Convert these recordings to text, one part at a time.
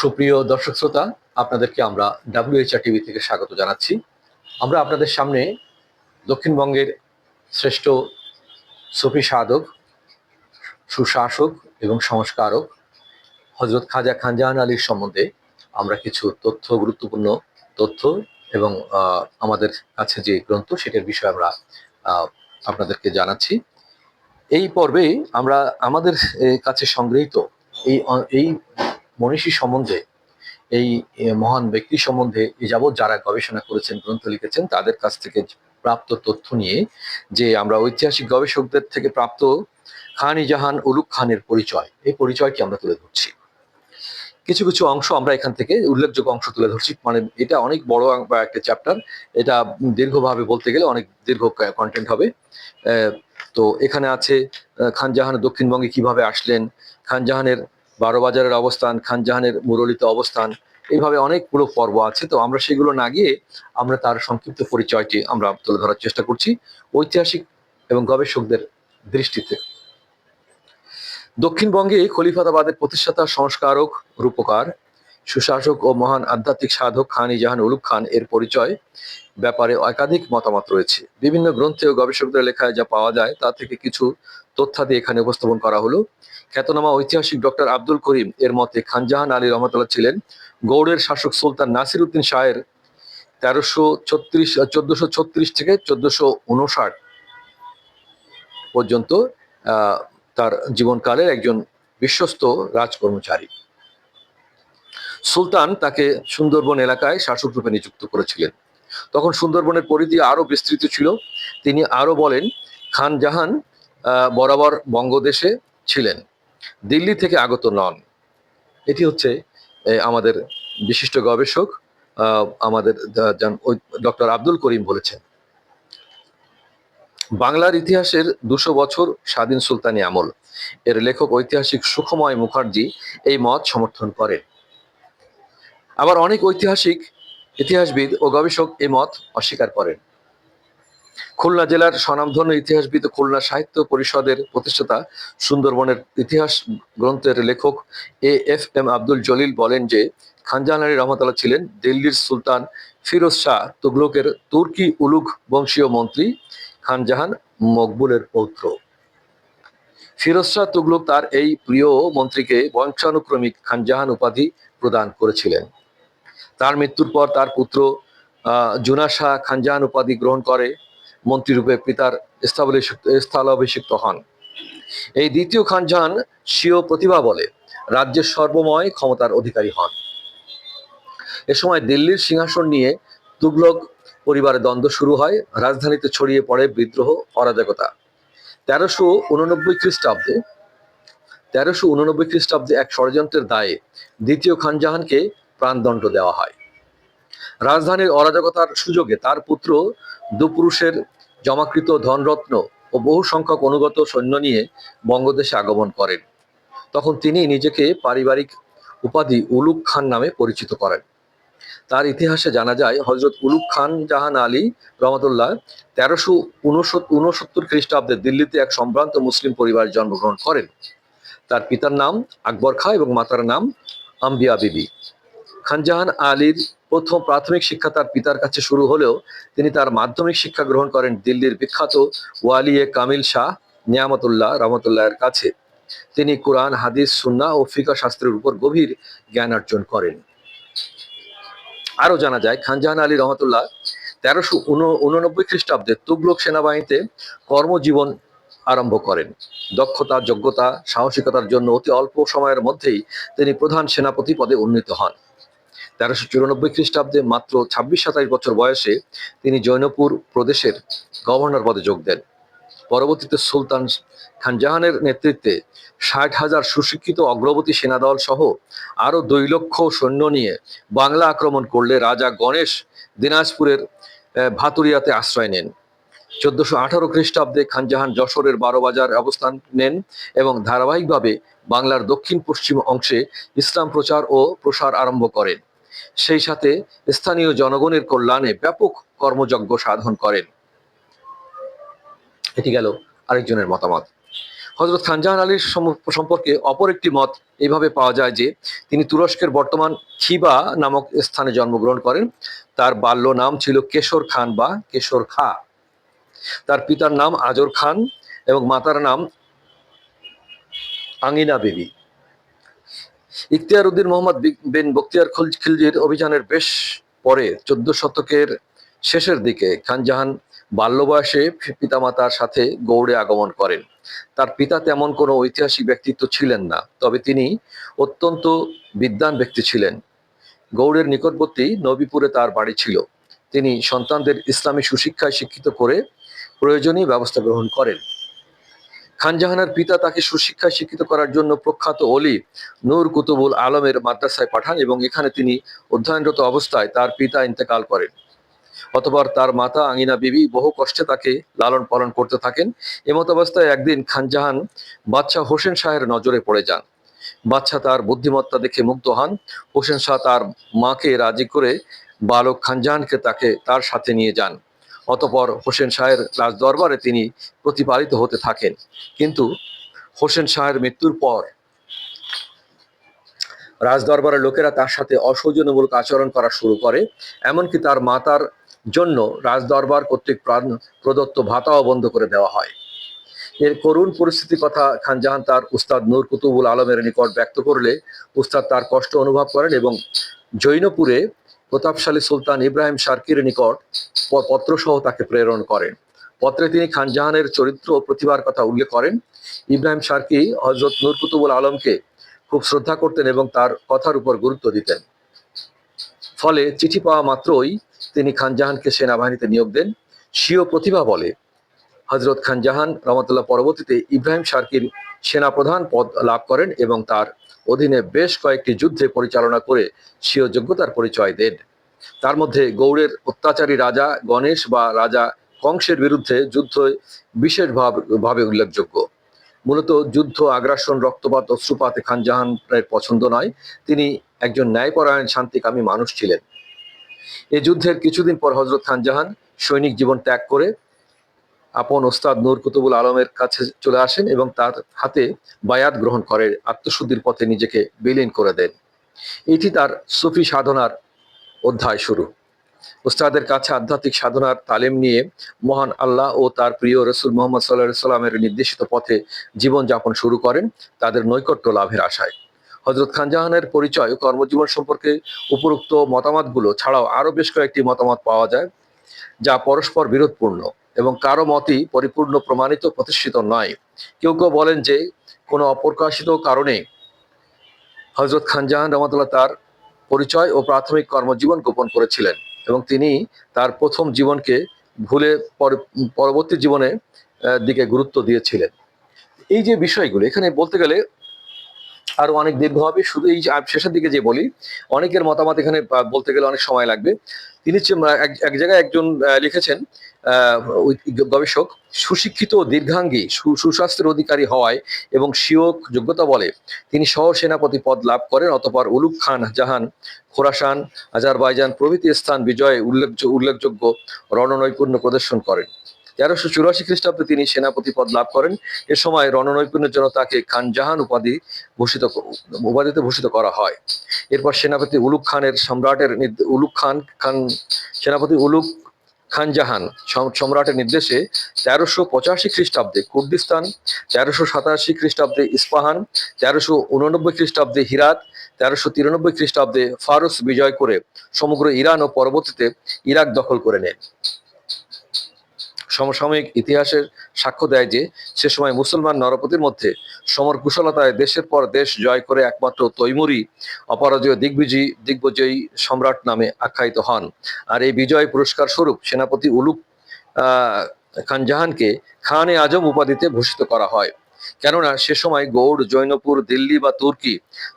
সুপ্রিয় দর্শক শ্রোতা, আপনাদেরকে আমরা ডাব্লিউএচআর টিভি থেকে স্বাগত জানাচ্ছি। আমরা আপনাদের সামনে দক্ষিণবঙ্গের শ্রেষ্ঠ সুফি সাধক, সুশাসক এবং সংস্কারক হজরত খাজা খানজাহান আলীর সম্বন্ধে আমরা কিছু তথ্য, গুরুত্বপূর্ণ তথ্য এবং আমাদের কাছে যে গ্রন্থ সেটার বিষয়ে আমরা আপনাদেরকে জানাচ্ছি। এই পর্বে আমরা আমাদের কাছে সংগৃহীত এই এই মনীষী সম্বন্ধে, এই মহান ব্যক্তি সম্বন্ধে যাবৎ যারা গবেষণা করেছেন, গ্রন্থ লিখেছেন, তাদের কাছ থেকে প্রাপ্ত তথ্য নিয়ে যে আমরা ঐতিহাসিক গবেষকদের থেকে প্রাপ্ত খান জাহান উলুক খানের পরিচয়, এই পরিচয়টি আমরা তুলে ধরছি। কিছু কিছু অংশ আমরা এখান থেকে, উল্লেখযোগ্য অংশ তুলে ধরছি মানে এটা অনেক বড় একটা চ্যাপ্টার এটা দীর্ঘভাবে বলতে গেলে অনেক দীর্ঘ কন্টেন্ট হবে। তো এখানে আছে খানজাহান দক্ষিণবঙ্গে কীভাবে আসলেন খানজাহানের বারো বাজারের অবস্থান, খানজাহানের মুরলিতে অবস্থান, এইভাবে অনেকগুলো পুরো পর্ব আছে। তো আমরা সেগুলো না গিয়ে আমরা তার সংক্ষিপ্ত পরিচয়টি আমরা তুলে ধরার চেষ্টা করছি ঐতিহাসিক এবং গবেষকদের দৃষ্টিতে। দক্ষিণবঙ্গে খলিফাতাবাদের প্রতিষ্ঠাতা, সংস্কারক, রূপকার সুশাসক ও মহান আধ্যাত্মিক সাধক খান জাহান উলুক খান এর পরিচয় ব্যাপারে একাধিক মতামত রয়েছে। বিভিন্ন গ্রন্থে ও গবেষকদের লেখায় যা পাওয়া যায় তা থেকে কিছু তথ্যাদি এখানে উপস্থাপন করা হলো। খ্যাতনামা ঐতিহাসিক ডক্টর আব্দুল করিম এর মতে খানজাহান আলী রহমতুল্লাহ ছিলেন গৌড়ের শাসক সুলতান নাসির উদ্দিন শাহের তেরোশো ছত্রিশ, চোদ্দশো ছত্রিশ থেকে চোদ্দশো উনষাট পর্যন্ত তার জীবনকালের একজন বিশ্বস্ত রাজকর্মচারী। সুলতান তাকে সুন্দরবন এলাকায় শাসক রূপে নিযুক্ত করেছিলেন। তখন সুন্দরবনের পরিধি আরও বিস্তৃত ছিল। তিনি আরও বলেন, খান জাহান বরাবর বঙ্গদেশে ছিলেন, দিল্লি থেকে আগত নন। এটি হচ্ছে আমাদের বিশিষ্ট গবেষক আমাদের ডক্টর আব্দুল করিম বলেছেন। বাংলার ইতিহাসের দুশো বছর স্বাধীন সুলতানি আমল। এর লেখক ঐতিহাসিক সুখময় মুখার্জি এই মত সমর্থন করেন। আবার অনেক ঐতিহাসিক ইতিহাসবিদ ও গবেষক এই মত অস্বীকার করেন। খুলনা জেলার স্বনামধন্য ইতিহাসবিদ ও খুলনা সাহিত্য পরিষদের প্রতিষ্ঠাতা সুন্দরবনের ইতিহাস গ্রন্থের লেখক A F M Abdul Jalil বলেন যে খানজাহান আলী রহমতাল্লাহ ছিলেন দিল্লির সুলতান ফিরোজ শাহ তুগলকের তুর্কি উলুঘ বংশীয় মন্ত্রী, খানজাহান মকবুলের পৌত্র। ফিরোজ শাহ তুগলক তার এই প্রিয় মন্ত্রীকে বংশানুক্রমিক খানজাহান উপাধি প্রদান করেছিলেন। তার মৃত্যুর পর তার পুত্র জুনা শাহ খানজাহান উপাধি গ্রহণ করে মন্ত্রীরূপে পিতার স্থলাভিষিক্ত হন। এই দ্বিতীয় খানজাহান স্বীয় প্রতিভা বলে রাজ্যের সর্বময় ক্ষমতার অধিকারী হন। এ সময় দিল্লির সিংহাসন নিয়ে তুগলক পরিবারের দ্বন্দ্ব শুরু হয়, রাজধানীতে ছড়িয়ে পড়ে বিদ্রোহ, অরাজকতা। তেরোশো উননব্বই খ্রিস্টাব্দে, তেরোশো উননব্বই খ্রিস্টাব্দে এক ষড়যন্ত্রের দায়ে দ্বিতীয় খানজাহানকে প্রাণদণ্ড দেওয়া হয়। রাজধানীর অরাজকতার সুযোগে তার পুত্র দুপুরুষের জমাকৃত ধনরত্ন ও বহু সংখ্যক অনুগত সৈন্য নিয়ে বঙ্গদেশে আগমন করেন। তখন তিনি নিজেকে পারিবারিক উপাধি উলুক খান নামে পরিচিত করেন। তার ইতিহাসে জানা যায় হজরত উলুক খান জাহান আলী রহমতুল্লাহ তেরোশো উনসত্তর খ্রিস্টাব্দে দিল্লিতে এক সম্ভ্রান্ত মুসলিম পরিবারে জন্মগ্রহণ করেন। তার পিতার নাম আকবর খা এবং মাতার নাম আম্বিয়া বিবি। খানজাহান আলীর প্রথম প্রাথমিক শিক্ষা তার পিতার কাছে শুরু হলেও তিনি তার মাধ্যমিক শিক্ষা গ্রহণ করেন দিল্লির বিখ্যাত ওয়ালিয়ে কামিল শাহ নিয়ামতুল্লাহ রহমতুল্লাহের কাছে। তিনি কোরআন, হাদিস সুন্না ও ফিকা শাস্ত্রের উপর গভীর জ্ঞান অর্জন করেন। আরও জানা যায়, খানজাহান আলী রহমতুল্লাহ তেরোশো উননব্বই খ্রিস্টাব্দে তুগলক সেনাবাহিনীতে কর্মজীবন আরম্ভ করেন। দক্ষতা, যোগ্যতা, সাহসিকতার জন্য অতি অল্প সময়ের মধ্যেই তিনি প্রধান সেনাপতি পদে উন্নীত হন। তেরোশো চুরানব্বই খ্রিস্টাব্দে মাত্র ছাব্বিশ সাতাশ বছর বয়সে তিনি জৈনপুর প্রদেশের গভর্নর পদে যোগ দেন। পরবর্তীতে সুলতান খানজাহানের নেতৃত্বে ষাট হাজার সুশিক্ষিত অগ্রবর্তী সেনাদল সহ আরও দুই লক্ষ সৈন্য নিয়ে বাংলা আক্রমণ করলে রাজা গণেশ দিনাজপুরের ভাতুরিয়াতে আশ্রয় নেন। চোদ্দশো আঠারো খ্রিস্টাব্দে খানজাহান যশোরের বারো বাজার অবস্থান নেন এবং ধারাবাহিকভাবে বাংলার দক্ষিণ পশ্চিম অংশে ইসলাম প্রচার ও প্রসার আরম্ভ করেন। সেই সাথে স্থানীয় জনগণের কল্যাণে ব্যাপক কর্মযজ্ঞ সাধন করেন। এটি গেল আরেকজনের মতামত। হজরত খানজাহান আলীর সম্পর্কে অপর একটি মত এইভাবে পাওয়া যায় যে, তিনি তুরস্কের বর্তমান খিবা নামক স্থানে জন্মগ্রহণ করেন। তার বাল্য নাম ছিল কেশর খান বা কেশর খা। তার পিতার নাম আজর খান এবং মাতার নাম আঙ্গিনা বিবি। ইখতিয়ার উদ্দিন মোহাম্মদ বিন বখতিয়ার খুল- খিলজির অভিযানের বেশ পরে চোদ্দ শতকের শেষের দিকে খানজাহান বাল্য বয়সে পিতামাতার সাথে গৌড়ে আগমন করেন। তার পিতা তেমন কোনো ঐতিহাসিক ব্যক্তিত্ব ছিলেন না, তবে তিনি অত্যন্ত বিদ্বান ব্যক্তি ছিলেন। গৌড়ের নিকটবর্তী নবীপুরে তার বাড়ি ছিল। তিনি সন্তানদের ইসলামী সুশিক্ষায় শিক্ষিত করে প্রয়োজনীয় ব্যবস্থা গ্রহণ করেন। খানজাহানের পিতা তাকে সুশিক্ষায় শিক্ষিত করার জন্য প্রখ্যাত অলি নূর কুতুবুল আলমের মাদ্রাসায় পাঠান এবং এখানে তিনি অধ্যয়নরত অবস্থায় তার পিতা ইন্তেকাল করেন। অতঃপর তার মাতা আঙিনা বিবি বহু কষ্টে তাকে লালন পালন করতে থাকেন। এমত অবস্থায় একদিন খানজাহান বাদশাহ হোসেন শাহের নজরে পড়ে যান। বাদশাহ তার বুদ্ধিমত্তা দেখে মুগ্ধ হন। হোসেন শাহ তার মাকে রাজি করে বালক খানজাহানকে তাকে তার সাথে নিয়ে যান। অতঃপর হোসেন শাহের রাজ দরবারে তিনি প্রতিপালিত হতে থাকেন। কিন্তু হোসেন শাহের মৃত্যুর পর রাজদরবারের লোকেরা তার সাথে অসৌজন্যমূলক আচরণ করা শুরু করে, এমনকি তার মাতার জন্য রাজদরবার কর্তৃক প্রাণ- প্রদত্ত ভাতাও বন্ধ করে দেওয়া হয়। এর করুণ পরিস্থিতির কথা খানজাহান তার উস্তাদ নূর কুতুবুল আলমের নিকট ব্যক্ত করলে উস্তাদ তার কষ্ট অনুভব করেন এবং জৈনপুরে প্রতাপশালী সুলতান ইব্রাহিম সার্কির নিকট পত্রসহ তাকে প্রেরণ করেন। পত্রে তিনি খানজাহানের চরিত্র ও প্রতিভার কথা উল্লেখ করেন। ইব্রাহিম সার্কি হজরত নূর কুতুবুল আলমকে খুব শ্রদ্ধা করতেন এবং তার কথার উপর গুরুত্ব দিতেন। ফলে চিঠি পাওয়া মাত্রই তিনি খানজাহানকে সেনাবাহিনীতে নিয়োগ দেন। স্বীয় প্রতিভা বলে হজরত খানজাহান রহমতুল্লাহ পরবর্তীতে ইব্রাহিম সার্কির সেনাপ্রধান পদ লাভ করেন এবং তার অধীনে বেশ কয়েকটি যুদ্ধে পরিচালনা করে স্বীয় যোগ্যতার পরিচয় দেন। তার মধ্যে গৌড়ের অত্যাচারী রাজা গণেশ বা রাজা কংসের বিরুদ্ধে যুদ্ধ বিশেষভাবে, ভাবে উল্লেখযোগ্য। মূলত যুদ্ধ, আগ্রাসন, রক্তপাত, অশ্রুপাতে খানজাহানের পছন্দ নয়। তিনি একজন ন্যায়পরায়ণ, শান্তিকামী মানুষ ছিলেন। এ যুদ্ধের কিছুদিন পর হজরত খানজাহান সৈনিক জীবন ত্যাগ করে আপন ওস্তাদ নূর কুতুবুল আলমের কাছে চলে আসেন এবং তার হাতে বায়াত গ্রহণ করে আত্মশুদ্ধির পথে নিজেকে বিলীন করে দেন। এটি তার সুফি সাধনার অধ্যায় শুরু। উস্তাদের কাছে আধ্যাত্মিক সাধনার তালিম নিয়ে মহান আল্লাহ ও তার প্রিয় রসুল মোহাম্মদ সাল্লাহ সাল্লামের নির্দেশিত পথে জীবনযাপন শুরু করেন তাদের নৈকট্য লাভের আশায়। হজরত খানজাহানের পরিচয় ও কর্মজীবন সম্পর্কে উপরোক্ত মতামতগুলো ছাড়াও আরও বেশ কয়েকটি মতামত পাওয়া যায়, যা পরস্পর বিরোধপূর্ণ। এবং কারও মতই পরিপূর্ণ, প্রমাণিত, প্রতিষ্ঠিত নয়। কেউ কেউ বলেন যে, কোনো অপ্রকাশিত কারণে হজরত খানজাহান রহমতুল্লাহ তার পরিচয় ও প্রাথমিক কর্মজীবন গোপন করেছিলেন এবং তিনি তার প্রথম জীবনকে ভুলে পরবর্তী জীবনে দিকে গুরুত্ব দিয়েছিলেন। এই যে বিষয়গুলো, এখানে বলতে গেলে আরও অনেক দীর্ঘ হবে। শুধু এই শেষের দিকে যে বলি, অনেকের মতামত এখানে বলতে গেলে অনেক সময় লাগবে। তিনি এক- জায়গায় একজন লিখেছেন গবেষক সুশিক্ষিত দীর্ঘাঙ্গী সুস্বাস্থ্যের অধিকারী হওয়ায় এবং স্বীয় যোগ্যতা বলে তিনি সহ সেনাপতি পদ লাভ করেন অতপর উলুক খান জাহান খোরাসান আজারবাইজান প্রভৃতি স্থান বিজয়ে উল্লেখ উল্লেখযোগ্য রণনৈপুণ্য প্রদর্শন করেন। তেরোশো চুরাশি খ্রিস্টাব্দে তিনি সেনাপতি পদ লাভ করেন। এ সময় রণনৈপুণ্যের জন্য তাকে খান জাহান উপাধি ভূষিত উপাধিতে ভূষিত করা হয়। এরপর সেনাপতি উলুক খানের সম্রাটের উলুক খান খান সেনাপতি উলুক খান জাহান সম- সম্রাটের নির্দেশে তেরোশো পঁচাশি খ্রিস্টাব্দে কুর্দিস্তান, তেরোশো সাতাশি খ্রিস্টাব্দে ইস্পাহান, তেরোশো উননব্বই খ্রিস্টাব্দে হিরাত, তেরোশো তিরানব্বই খ্রিস্টাব্দে ফারুস বিজয় করে সমগ্র ইরান ও পরবর্তীতে ইরাক দখল করে নেন সমসাময়িক ইতিহাসের সাক্ষ্য দেয় যে সে সময় মুসলমান নরপতির মধ্যে সমর কুশলতায় দেশের পর দেশ জয় করে একমাত্র তৈমুরি অপরাজয় দিগ্বিজয়ী দিগ্বিজয়ী সম্রাট নামে আখ্যায়িত হন। আর এই বিজয় পুরস্কার স্বরূপ সেনাপতি উলুক আহ, খান জাহানকে খান এ আজম উপাধিতে ভূষিত করা হয়। কেননা সে সময় গৌড়, জৈনপুর, দিল্লি বা তুর্কি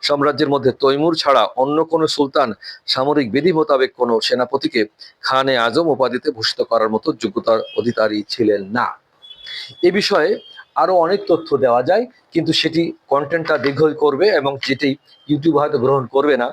সাম্রাজ্যের মধ্যে তৈমুর ছাড়া অন্য কোনো সুলতান সামরিক বিধি মোতাবেক কোনো সেনাপতিকে খান আজম উপাধিতে ভূষিত করার মতো যোগ্যতার অধিকারী ছিলেন না। এ বিষয়ে আরও অনেক তথ্য দেওয়া যায়, কিন্তু সেটি কন্টেন্টটা দীর্ঘ করবে এবং যেটি ইউটিউব হয়তো গ্রহণ করবে না।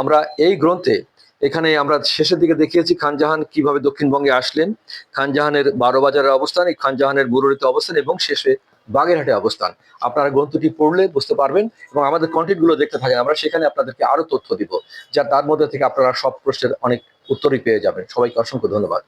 আমরা এই গ্রন্থে এখানে আমরা শেষের দিকে দেখিয়েছি খানজাহান কীভাবে দক্ষিণবঙ্গে আসলেন, খানজাহানের বারো বাজারের অবস্থান, এই খানজাহানের মুররিতে অবস্থান এবং শেষে বাগেরহাটে অবস্থান। আপনারা গ্রন্থটি পড়লে বুঝতে পারবেন এবং আমাদের কন্টেন্টগুলো দেখতে থাকেন। আমরা সেখানে আপনাদেরকে আরও তথ্য দিব, যা তার মধ্যে থেকে আপনারা সব প্রশ্নের অনেক উত্তরই পেয়ে যাবেন। সবাইকে অসংখ্য ধন্যবাদ।